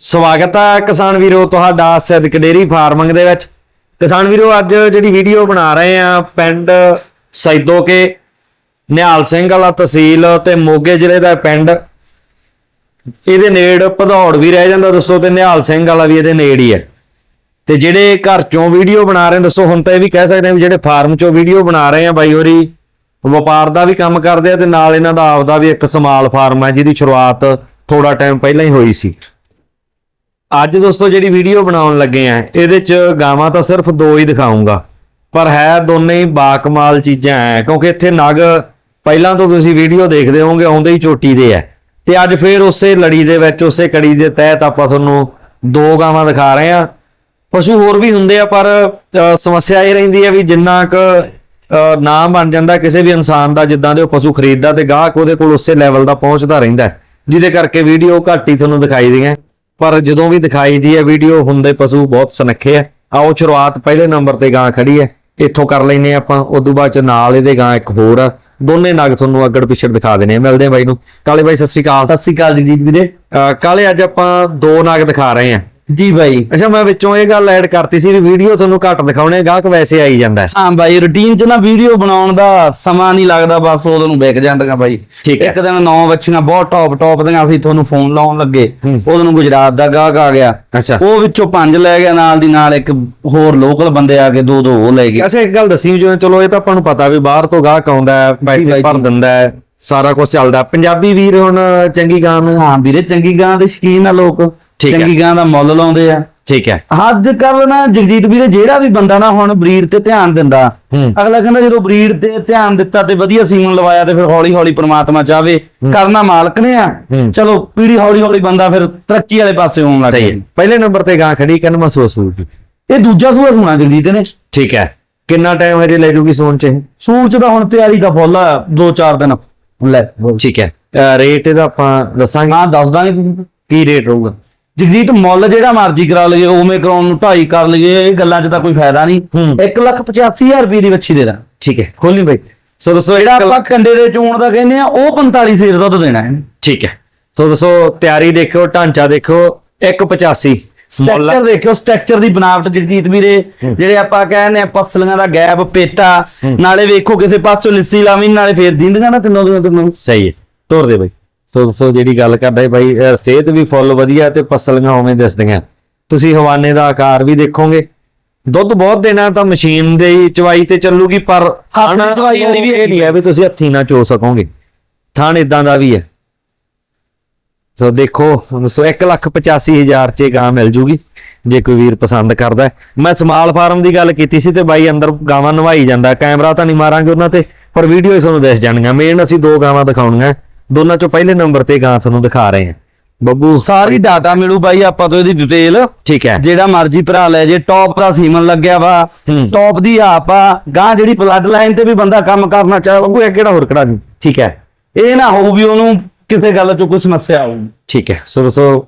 ਸਵਾਗਤ ਹੈ ਕਿਸਾਨ ਵੀਰੋ ਤੁਹਾਡਾ ਸਿੱਧਕ ਡੇਰੀ ਫਾਰਮਿੰਗ ਦੇ ਵਿੱਚ। ਕਿਸਾਨ ਵੀਰੋ, ਅੱਜ ਜਿਹੜੀ ਵੀਡੀਓ ਬਣਾ ਰਹੇ ਆ ਪਿੰਡ ਸੈਦੋਕੇ, ਨਿਹਾਲ ਸਿੰਘ ਵਾਲਾ ਤਹਿਸੀਲ ਤੇ ਮੋਗੇ ਜ਼ਿਲ੍ਹੇ ਦਾ ਪਿੰਡ। ਇਹਦੇ ਨੇੜ ਭਦੌੜ ਵੀ ਰਹਿ ਜਾਂਦਾ ਦੋਸਤੋ ਤੇ ਨਿਹਾਲ ਸਿੰਘ ਵਾਲਾ ਵੀ ਇਹਦੇ ਨੇੜ ਹੀ ਹੈ। ਤੇ ਜਿਹੜੇ ਘਰ ਚੋਂ ਵੀਡੀਓ ਬਣਾ ਰਹੇ ਨੇ ਦੱਸੋ ਹੁਣ ਤਾਂ ਇਹ ਵੀ ਕਹਿ ਸਕਦੇ ਆ ਵੀ ਜਿਹੜੇ ਫਾਰਮ ਚੋਂ ਵੀਡੀਓ ਬਣਾ ਰਹੇ ਆ ਬਾਈ ਹੋਰੀ, ਵਪਾਰ ਦਾ ਵੀ ਕੰਮ ਕਰਦੇ ਆ ਤੇ ਨਾਲ ਇਹਨਾਂ ਦਾ ਆਪਦਾ ਵੀ ਇੱਕ ਸਮਾਲ ਫਾਰਮ ਹੈ ਜਿਹਦੀ ਸ਼ੁਰੂਆਤ ਥੋੜਾ ਟਾਈਮ ਪਹਿਲਾਂ ਹੀ ਹੋਈ ਸੀ। ਅੱਜ ਦੋਸਤੋ ਜਿਹੜੀ ਵੀਡੀਓ ਬਣਾਉਣ ਲੱਗੇ ਆ ਇਹਦੇ ਚ ਗਾਵਾਂ ਤਾਂ ਸਿਰਫ ਦੋ ਹੀ ਦਿਖਾਉਂਗਾ ਪਰ ਹੈ ਦੋਨੇ ਹੀ ਬਾਕਮਾਲ ਚੀਜ਼ਾਂ ਹੈ ਕਿਉਂਕਿ ਇੱਥੇ ਨਗ ਪਹਿਲਾਂ ਤੋਂ ਤੁਸੀਂ ਵੀਡੀਓ ਦੇਖਦੇ ਹੋਵੋਗੇ ਆਉਂਦੇ ਹੀ ਚੋਟੀ ਦੇ ਆ ਤੇ ਅੱਜ ਫੇਰ ਉਸੇ ਲੜੀ ਦੇ ਵਿੱਚ ਉਸੇ ਕੜੀ ਦੇ ਤਹਿਤ ਆਪਾਂ ਤੁਹਾਨੂੰ ਦੋ ਗਾਵਾਂ ਦਿਖਾ ਰਹੇ ਆ। ਪਸ਼ੂ ਹੋਰ ਵੀ ਹੁੰਦੇ ਆ ਪਰ ਸਮੱਸਿਆ ਇਹ ਰਹਿੰਦੀ ਹੈ ਵੀ ਜਿੰਨਾ ਕੁ ਅ, ਨਾਮ ਬਣ ਜਾਂਦਾ ਕਿਸੇ ਵੀ ਇਨਸਾਨ ਦਾ ਜਿੱਦਾਂ ਦੇ ਉਹ ਪਸ਼ੂ ਖਰੀਦਦਾ ਤੇ ਗਾਹਕ ਉਹਦੇ ਕੋਲ ਉਸੇ ਲੈਵਲ ਦਾ ਪਹੁੰਚਦਾ ਰਹਿੰਦਾ। ਜਿਹਦੇ ਕਰਕੇ ਵੀਡੀਓ ਘੱਟ ਹੀ ਤੁਹਾਨੂੰ ਦਿਖਾਈ ਦੀਆਂ। ਪਰ ਜਦੋਂ ਵੀ ਦਿਖਾਈ ਦੀ ਹੈ ਵੀਡੀਓ ਹੁੰਦੇ ਪਸ਼ੂ ਬਹੁਤ ਸੁਨੱਖੇ ਆ। ਆਓ ਸ਼ੁਰੂਆਤ ਪਹਿਲੇ ਨੰਬਰ ਤੇ ਗਾਂ ਖੜੀ ਹੈ ਇੱਥੋਂ ਕਰ ਲੈਨੇ ਆਪਾਂ ਉਦੋਂ ਬਾਅਦ ਚ ਨਾਲ ਇਹਦੇ ਗਾਂ ਇੱਕ ਹੋਰ ਆ। ਦੋਨੇ ਨਗ ਤੁਹਾਨੂੰ ਅੱਗੜ ਪਿਛੜ ਦਿਖਾ ਦੇਣੇ ਆ ਮਿਲਦੇ ਆ ਬਾਈ ਨੂੰ। ਕਾਲੇ ਬਾਈ ਸਤਿ ਸ਼੍ਰੀ ਅਕਾਲ। ਸਤਿ ਸ਼੍ਰੀ ਅਕਾਲ ਜਗਜੀਤ ਵੀਰੇ। ਅ, ਕਾਲੇ ਅੱਜ ਆਪਾਂ ਦੋ ਨਗ ਦਿਖਾ ਰਹੇ ਆ ਜੀ ਬਾਈ ਅੱਛਾ ਮੈਂ ਵਿੱਚੋਂ ਇਹ ਗੱਲ ਐਡ ਕਰਤੀ ਸੀ ਵੀ ਵੀਡੀਓ ਤੁਹਾਨੂੰ ਘੱਟ ਦਿਖਾਉਣੇ ਗਾਹਕ ਵੈਸੇ ਆਈ ਜਾਂਦਾ ਹੈ। ਬਾਈ ਰੁਟੀਨ 'ਚ ਨਾ ਵੀਡੀਓ ਬਣਾਉਣ ਦਾ ਸਮਾਂ ਨਹੀਂ ਲੱਗਦਾ ਬਸ ਉਦੋਂ ਨੂੰ ਵਿਕ ਜਾਂਦੀਆਂ ਬਾਈ ਠੀਕ ਹੈ। ਇੱਕ ਦਿਨ ਨੌ ਬੱਚੀਆਂ ਬਹੁਤ ਟੌਪ ਟੌਪ ਦੀਆਂ ਅਸੀਂ ਤੁਹਾਨੂੰ ਫੋਨ ਲਾਉਣ ਲੱਗੇ। ਉਦੋਂ ਨੂੰ ਗੁਜਰਾਤ ਦਾ ਗਾਹਕ ਆ ਗਿਆ ਅੱਛਾ ਉਹ ਵਿੱਚੋਂ ਪੰਜ ਲੈ ਗਿਆ ਨਾਲ ਦੀ ਨਾਲ ਇੱਕ ਹੋਰ ਲੋਕਲ ਬੰਦੇ ਆ ਕੇ ਦੋ ਦੋ ਉਹ ਲੈ ਗਏ ਅੱਛਾ ਇੱਕ ਗੱਲ ਦੱਸੀ ਜਿਵੇਂ ਚਲੋ ਇਹ ਤਾਂ ਆਪਾਂ ਨੂੰ ਪਤਾ ਵੀ ਬਾਹਰ ਤੋਂ ਗਾਹਕ ਆਉਂਦਾ ਹੈ ਪੈਸੇ ਭਰ। ਦਿੰਦਾ ਹੈ ਸਾਰਾ ਕੁਝ ਚੱਲਦਾ ਪੰਜਾਬੀ ਵੀਰ ਹੁਣ ਚੰਗੀ ਗਾਂ ਨੂੰ ਹਾਂ ਵੀਰੇ ਚੰਗੀ ਗਾਂ ਦੇ ਸ਼ਕੀਨ ਆ ਲੋਕ ਠੀਕ ਹੈ। ਚੰਗੀ ਗਾਂ ਦਾ ਮੁੱਲ ਲਾਉਂਦੇ ਆ। ਠੀਕ ਹੈ। ਅੱਜ ਕੱਲ ਨਾ ਜਗਜੀਤ ਵੀਰੇ ਜਿਹੜਾ ਵੀ ਬੰਦਾ ਨਾ ਹੁਣ ਬਰੀਡ ਤੇ ਧਿਆਨ ਦਿੰਦਾ ਹੂੰ। ਅਗਲਾ ਕਹਿੰਦਾ ਜਦੋਂ ਬਰੀਡ ਤੇ ਧਿਆਨ ਦਿੱਤਾ ਤੇ ਵਧੀਆ ਸੀਮਨ ਲਵਾਇਆ ਤੇ ਫਿਰ ਹੌਲੀ ਹੌਲੀ ਪ੍ਰਮਾਤਮਾ ਚਾਵੇ ਕਰਨਾ ਮਾਲਕ ਨੇ ਆ। ਹੂੰ। ਚਲੋ ਪੀੜੀ ਹੌਲੀ ਹੌਲੀ ਬੰਦਾ ਫਿਰ ਤਰੱਕੀ ਵਾਲੇ ਪਾਸੇ ਹੋਣ ਲੱਗ ਸਹੀ ਹੈ। ਗਿਆ ਪਹਿਲੇ ਨੰਬਰ ਤੇ ਗਾਂ ਖੜੀ ਕਨਮਾ ਸੋਸੂ ਇਹ ਦੂਜਾ ਸੂਆ ਸੁਣਾ ਜਗਜੀਤ ਨੇ। ਠੀਕ ਹੈ। ਕਿੰਨਾ ਟਾਈਮ ਹਜੇ ਲੈ ਜੂਗੀ ਸੋਨ ਚ ਇਹ? ਸੂਚ ਦਾ ਹੁਣ ਤਿਆਰੀ ਦਾ ਫੁੱਲ ਆ ਦੋ ਚਾਰ ਦਿਨ। ਲੈ ਠੀਕ ਹੈ। ਰੇਟ ਇਹਦਾ ਆਪਾਂ ਦੱਸਾਂਗੇ। ਹਾਂ ਦੱਸ ਦਾਂਗੇ। ਕੀ ਰੇਟ ਰਹੂਗਾ? ਜਗਜੀਤ ਮੁੱਲ ਜਿਹੜਾ ਮਰਜ਼ੀ ਕਰਾ ਲਈਏ ਉਵੇਂ ਕਰਾਉਣ ਨੂੰ ਢਾਈ ਕਰ ਲਈਏ ਇਹ ਗੱਲਾਂ 'ਚ ਤਾਂ ਕੋਈ ਫਾਇਦਾ ਨਹੀਂ। ਹੂੰ। 185000 ਰੁਪਏ ਦੀ ਵੱਛੀ ਦੇ ਦਾਂ। ਠੀਕ ਹੈ। ਖੋਲੀ ਬਾਈ। ਸੋ ਦੱਸੋ ਜਿਹੜਾ ਆਪਾਂ ਕੰਡੇ ਦੇ ਚੋਣ ਦਾ ਕਹਿੰਦੇ ਆ ਉਹ 45 ਸੇਰ ਦੁੱਧ ਦੇਣਾ ਹੈ ਠੀਕ ਹੈ। ਸੋ ਦੱਸੋ ਤਿਆਰੀ ਦੇਖੋ ਢਾਂਚਾ ਦੇਖੋ 185 ਮੁੱਲ ਸਟਰਕਚਰ ਦੇਖਿਓ ਸਟਰਕਚਰ ਦੀ ਬਣਾਵਟ ਜਗਜੀਤ ਵੀਰੇ। ਜਿਹੜੇ ਆਪਾਂ ਕਹਿੰਦੇ ਆ ਪਸਲੀਆਂ ਦਾ ਗੈਪ ਪੇਟਾ ਨਾਲੇ ਵੇਖੋ ਕਿਸੇ ਪਾਸੋਂ ਲਿੱਸੀ ਲਾਵੀਂ ਨਾਲੇ ਫੇਰ ਦਿੰਦੀਆਂ ਨਾ ਤਿੰਨੋਂ ਤਿੰਨੋਂ ਸਹੀ ਹੈ। ਤੋਰ ਦੇ ਬਾਈ। ਸੋ ਸੋ ਜਿਹੜੀ ਗੱਲ ਕਰਦਾ ਹੈ ਬਾਈ ਸਿਹਤ ਵੀ ਫੁੱਲ ਵਧੀਆ ਤੇ ਪਸਲੀਆਂ ਉਵੇਂ ਦਿਸਦੀਆਂ। ਤੁਸੀਂ ਹਵਾਨੇ ਦਾ ਆਕਾਰ ਵੀ ਦੇਖੋਗੇ। ਦੁੱਧ ਬਹੁਤ ਦੇਣਾ ਤਾਂ ਮਸ਼ੀਨ ਦੇ ਚਵਾਈ ਤੇ ਚੱਲੂਗੀ ਪਰ ਹੱਥ ਦੀ ਚਵਾਈ ਵਾਲੀ ਵੀ ਇਹ ਨਹੀਂ ਹੈ ਵੀ ਤੁਸੀਂ ਹੱਥੀ ਨਾ ਚੋ ਸਕੋਗੇ। ਥਾਣ ਇਦਾਂ ਦਾ ਵੀ ਹੈ। ਸੋ ਦੇਖੋ ਸੋ 185000 ਚ ਇਹ ਗਾਂ ਮਿਲ ਜੂਗੀ ਜੇ ਕੋਈ ਵੀਰ ਪਸੰਦ ਕਰਦਾ। ਮੈਂ ਸਮਾਲ ਫਾਰਮ ਦੀ ਗੱਲ ਕੀਤੀ ਸੀ ਤੇ ਬਾਈ ਅੰਦਰ ਗਾਵਾਂ ਨਵਾਈ ਜਾਂਦਾ ਕੈਮਰਾ ਤਾਂ ਨਹੀਂ ਮਾਰਾਂਗੇ ਉਹਨਾਂ ਤੇ ਪਰ ਵੀਡੀਓ ਹੀ ਤੁਹਾਨੂੰ ਦਿਸ ਜਾਣਗੀਆਂ। ਮੇਨ ਅਸੀਂ ਦੋ ਗਾਵਾਂ ਦਿਖਾਉਣੀਆਂ। ਦੋਨਾਂ ਚੋਂ ਪਹਿਲੇ ਨੰਬਰ ਤੇ ਗਾਂ ਤੁਹਾਨੂੰ ਦਿਖਾ ਰਹੇ ਹਾਂ। ਬੱਬੂ ਸਾਰੀ ਡਾਟਾ ਮਿਲੂ ਬਾਈ ਆਪਾਂ ਤੋਂ ਇਹਦੀ ਡਿਟੇਲ ਠੀਕ ਹੈ। ਜਿਹੜਾ ਮਰਜ਼ੀ ਭਰਾ ਲੈ ਜੇ ਟੌਪ ਦਾ ਸੀਮਨ ਲੱਗਿਆ ਵਾ। ਟੌਪ ਦੀ ਆਪ ਆ। ਗਾਂ ਜਿਹੜੀ ਬਲੱਡ ਲਾਈਨ ਤੇ ਵੀ ਬੰਦਾ ਕੰਮ ਕਰਨਾ ਚਾਹੇ ਬੱਬੂ ਇਹ ਕਿਹੜਾ ਹੋਰ ਦੀ। ਠੀਕ ਹੈ। ਇਹ ਨਾ ਹੋਊ ਵੀ ਉਹਨੂੰ ਕਿਸੇ ਗੱਲ 'ਚ ਕੋਈ ਸਮੱਸਿਆ ਆਊ। ਠੀਕ ਹੈ। ਸੋ ਦੋਸਤੋ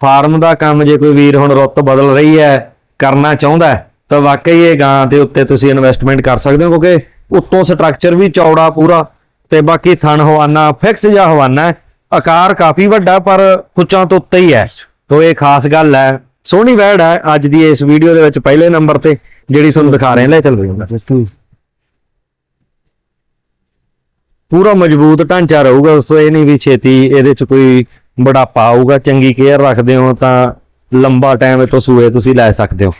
ਫਾਰਮ ਦਾ ਕੰਮ ਜੇ ਕੋਈ ਵੀਰ ਹੁਣ ਰੁੱਤ ਬਦਲ ਰਹੀ ਹੈ ਕਰਨਾ ਚਾਹੁੰਦਾ ਤਾਂ ਵਾਕਈ ਇਹ ਗਾਂ ਦੇ ਉੱਤੇ ਤੁਸੀਂ ਇਨਵੈਸਟਮੈਂਟ ਕਰ ਸਕਦੇ ਹੋ ਕਿਉਂਕਿ ਉੱਤੋਂ ਸਟਰਕਚਰ ਵੀ ਚੌੜਾ ਪੂਰਾ। ਤੇ ਬਾਕੀ ਥਣ ਹਵਾਨਾ ਫਿਕਸ ਜਾਂ ਹਵਾਨਾ ਹੈ। ਆਕਾਰ ਕਾਫੀ ਵੱਡਾ, ਪਰ ਕੁੱਚਾਂ ਤੋਂ ਉੱਤੇ ਹੀ ਹੈ। ਤੋ ਇਹ ਖਾਸ ਗੱਲ ਹੈ। ਸੋਹਣੀ ਵੈੜ ਹੈ ਅੱਜ ਦੀ ਇਸ ਵੀਡੀਓ ਦੇ ਵਿੱਚ ਪਹਿਲੇ ਨੰਬਰ ਤੇ, ਜਿਹੜੀ ਤੁਹਾਨੂੰ ਦਿਖਾ ਰਹੇ ਹਾਂ। ਲੈ ਚੱਲ ਰਹੀ ਪੂਰਾ ਮਜ਼ਬੂਤ ਢਾਂਚਾ ਰਹੂਗਾ। ਦੋਸਤੋ, ਇਹ ਨਹੀਂ ਵੀ ਛੇਤੀ ਇਹਦੇ ਚ ਕੋਈ ਬੁਢਾਪਾ ਆਊਗਾ। ਚੰਗੀ ਕੇਅਰ ਰੱਖਦੇ ਹੋ ਤਾਂ ਲੰਬਾ ਟਾਈਮ ਇਹ ਤੋਂ ਸੂਏ ਤੁਸੀਂ ਲੈ ਸਕਦੇ ਹੋ।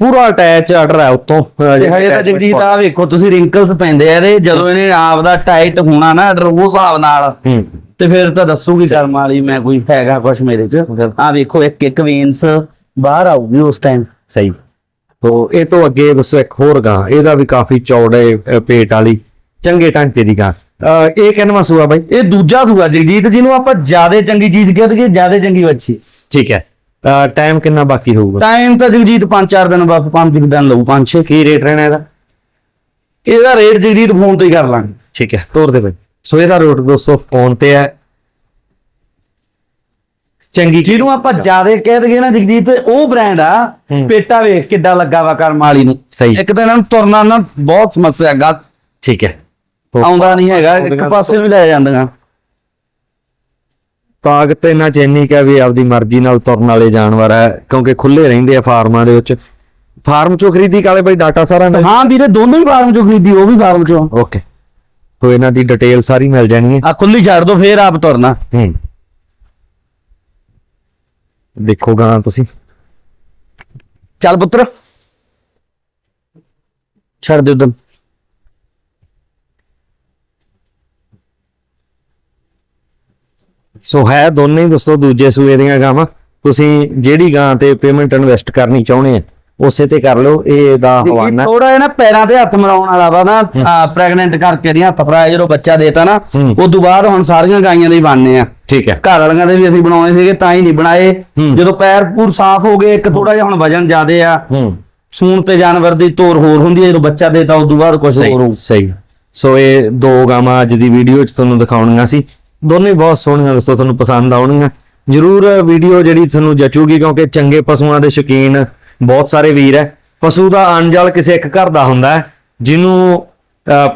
ਪੂਰਾ ਅਟੈਚ ਆਰਡਰ ਹੈ ਉੱਤੋਂ। ਤੇ ਹਜੇ ਤਾਂ ਜਗਜੀਤ ਆ ਵੇਖੋ ਤੁਸੀਂ ਰਿੰਕਲਸ ਪੈਂਦੇ ਆ ਇਹਦੇ ਜਦੋਂ ਇਹਨੇ ਆਪ ਦਾ ਟਾਈਟ ਹੋਣਾ ਨਾ ਆਰਡਰ ਉਹ ਹਿਸਾਬ ਨਾਲ। ਤੇ ਫਿਰ ਤਾਂ ਦੱਸੂਗੀ ਕਰਮ ਵਾਲੀ ਮੈਂ ਕੋਈ ਹੈਗਾ ਕੁਛ ਮੇਰੇ ਚ। ਆ ਵੇਖੋ ਇੱਕ ਇੱਕ ਵੇਨਸ ਬਾਹਰ ਆਊਗੀ ਉਸ ਟਾਈਮ ਸਹੀ। ਤੋ ਇਹ ਤੋਂ ਅੱਗੇ ਦੱਸੋ ਇੱਕ ਹੋਰ ਗਾਂ ਇਹਦਾ ਵੀ ਕਾਫੀ ਚੌੜੇ ਪੇਟ ਵਾਲੀ। ਚੰਗੇ ਢਾਂਚੇ ਦੀ ਗਾਂ। ਇਹ ਕਿੰਨਵਾਂ ਸੂਆ ਬਾਈ? ਇਹ ਦੂਜਾ ਸੂਆ ਜਗਜੀਤ ਜਿਹਨੂੰ ਆਪਾਂ ਜ਼ਿਆਦਾ ਚੰਗੀ ਚੀਜ਼ ਕਹਿ ਦਈਏ ਜ਼ਿਆਦਾ ਚੰਗੀ ਵੱਛੀ। ਠੀਕ ਹੈ। ਟਾਈਮ ਕਿੰਨਾ ਬਾਕੀ ਹੋਊਗਾ? ਟਾਈਮ ਤਾਂ ਜਗਜੀਤ 5-4 ਦਿਨ ਬਸ 5 ਦਿਨ ਲਊ 5-6 ਕੀ ਰੇਟ ਰਹਿਣਾ ਇਹਦਾ? ਇਹਦਾ ਰੇਟ ਜਗਜੀਤ ਫੋਨ ਤੇ ਹੀ ਕਰ ਲਾਂਗੇ। ਠੀਕ ਹੈ ਤੋਰ ਦੇ ਬਾਈ। ਸੋ ਇਹਦਾ ਰੇਟ ਦੋਸਤੋ ਫੋਨ ਤੇ ਹੈ। ਚੰਗੀ ਜਿਹਨੂੰ ਆਪਾਂ ਜ਼ਿਆਦਾ ਕਹਿ ਦਈਏ ਨਾ ਜਗਜੀਤ ਉਹ ਬ੍ਰਾਂਡ ਆ। ਪੇਟਾ ਵੇਖ ਕਿੱਡਾ ਲੱਗਾ ਵਾ ਕਰਮ ਵਾਲੀ ਨੂੰ। ਸਹੀ। ਇੱਕ ਤਾਂ ਇਹਨਾਂ ਨੂੰ ਤੁਰਨਾ ਨਾ ਬਹੁਤ ਸਮੱਸਿਆ ਗਾ ਠੀਕ ਹੈ। ਆਉਂਦਾ ਨਹੀਂ ਹੈਗਾ ਇੱਕ ਪਾਸੇ ਵੀ ਲੈ ਜਾਂਦੀਆਂ। ਤਾਕਤ ਤੇ ਇੰਨਾ ਚੈਨੀ ਕਿ ਵੀ ਆਪਦੀ ਮਰਜ਼ੀ ਨਾਲ ਤੁਰਨ ਵਾਲੇ ਜਾਨਵਰ ਹੈ ਕਿਉਂਕਿ ਖੁੱਲੇ ਰਹਿੰਦੇ ਆ ਫਾਰਮਾਂ ਦੇ ਵਿੱਚ। ਫਾਰਮ ਚੋਂ ਖਰੀਦੀ ਕਾਲੇ ਬਾਈ ਡਾਟਾ ਸਾਰਾ ਹਾਂ ਵੀਰੇ ਦੋਨੋਂ ਹੀ ਫਾਰਮ ਚੋਂ ਖਰੀਦੀ ਉਹ ਵੀ ਫਾਰਮ ਚੋਂ। ਓਕੇ ਤੋ ਇਹਨਾਂ ਦੀ ਡਿਟੇਲ ਸਾਰੀ ਮਿਲ ਜਾਣੀ ਹੈ। ਆ ਖੁੱਲੀ ਛੱਡ ਦੋ ਫੇਰ ਆਪ ਤੁਰਨਾ। ਹੂੰ। ਦੇਖੋ ਗਾਂ ਤੁਸੀਂ। ਚੱਲ ਪੁੱਤਰ। ਛੱਡ ਦੇ ਉਦੋਂ ਸੋ ਹੈ ਦੋਨੇ ਹੀ ਦੋਸਤੋ ਦੂਜੇ ਸੂਏ ਦੀਆਂ ਗਾਵਾਂ। ਤੁਸੀਂ ਜਿਹੜੀ ਗਾਂ ਤੇ ਪੇਮੈਂਟ ਇਨਵੈਸਟ ਕਰਨੀ ਚਾਹੁੰਦੇ ਆ ਉਸੇ ਤੇ ਕਰ ਲਓ ਇਹ ਦਾ ਹਵਾਨਾ। ਥੋੜਾ ਜਿਹਾ ਨਾ ਪੈਰਾਂ ਤੇ ਹੱਥ ਮਰਾਉਣ ਵਾਲਾ ਵਾ ਨਾ ਪ੍ਰੈਗਨੈਂਟ ਕਰਕੇ ਨਹੀਂ ਹੱਥ ਫਰਾਇਆ ਜਦੋਂ ਬੱਚਾ ਦੇਤਾ ਨਾ। ਉਸ ਤੋਂ ਬਾਅਦ ਹੁਣ ਸਾਰੀਆਂ ਗਾਈਆਂ ਦੇ ਹੀ ਬਣਨੇ ਆ। ਠੀਕ ਹੈ। ਘਰ ਵਾਲੀਆਂ ਦੇ ਵੀ ਅਸੀਂ ਬਣਾਉਣੇ ਸੀਗੇ ਤਾਂ ਹੀ ਨਹੀਂ ਬਣਾਏ। ਜਦੋਂ ਪੈਰ ਪੂਰ ਸਾਫ਼ ਹੋ ਗਏ ਇੱਕ ਥੋੜਾ ਜਿਹਾ ਹੁਣ ਵਜਨ ਜ਼ਿਆਦੇ ਆ। ਸੂਣ ਤੇ ਜਾਨਵਰ ਦੀ ਤੋਰ ਹੋਰ ਹੁੰਦੀ ਹੈ ਜਦੋਂ ਬੱਚਾ ਦੇਤਾ ਉਸ ਤੋਂ ਬਾਅਦ ਕੁਝ ਹੋਰ ਸਹੀ। ਸੋ ਇਹ ਦੋ ਗਾਵਾਂ ਅੱਜ ਦੀ ਵੀਡੀਓ 'ਚ ਤੁਹਾਨੂੰ ਦਿਖਾਉਣੀਆਂ ਸੀ। ਦੋਨੇ ਬਹੁਤ ਸੋਹਣੀਆਂ ਦੋਸਤੋ ਤੁਹਾਨੂੰ ਪਸੰਦ ਆਉਣਗੀਆਂ। ਜਰੂਰ ਵੀਡੀਓ ਜਿਹੜੀ ਤੁਹਾਨੂੰ ਜਚੂਗੀ, ਕਿਉਂਕਿ ਚੰਗੇ ਪਸ਼ੂਆਂ ਦੇ ਸ਼ੌਕੀਨ ਬਹੁਤ ਸਾਰੇ ਵੀਰ ਹੈ। ਪਸ਼ੂ ਦਾ ਅੰਜਲ ਕਿਸੇ ਇੱਕ ਘਰ ਦਾ ਹੁੰਦਾ ਹੈ, ਜਿਹਨੂੰ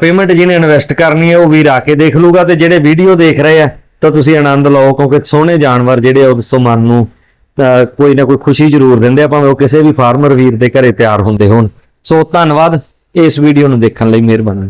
ਪੇਮੈਂਟ ਜਿਹਨੇ ਇਨਵੈਸਟ ਕਰਨੀ ਹੈ, ਉਹ ਵੀਰ ਆ ਕੇ ਦੇਖ ਲੂਗਾ ਤੇ ਜਿਹੜੇ ਵੀਡੀਓ ਦੇਖ ਰਹੇ ਆ, ਤਾਂ ਤੁਸੀਂ ਆਨੰਦ ਲਓ, ਕਿਉਂਕਿ ਸੋਹਣੇ ਜਾਨਵਰ ਜਿਹੜੇ ਆ ਉਸ ਤੋਂ ਮਨ ਨੂੰ ਅਹ ਕੋਈ ਨਾ ਕੋਈ ਖੁਸ਼ੀ ਜ਼ਰੂਰ ਦਿੰਦੇ ਆ, ਭਾਵੇਂ ਉਹ ਕਿਸੇ ਵੀ ਫਾਰਮਰ ਵੀਰ ਦੇ ਘਰੇ ਤਿਆਰ ਹੁੰਦੇ ਹੋਣ। ਸੋ ਧੰਨਵਾਦ ਇਸ ਵੀਡੀਓ ਨੂੰ ਦੇਖਣ ਲਈ ਮਿਹਰਬਾਨੀ।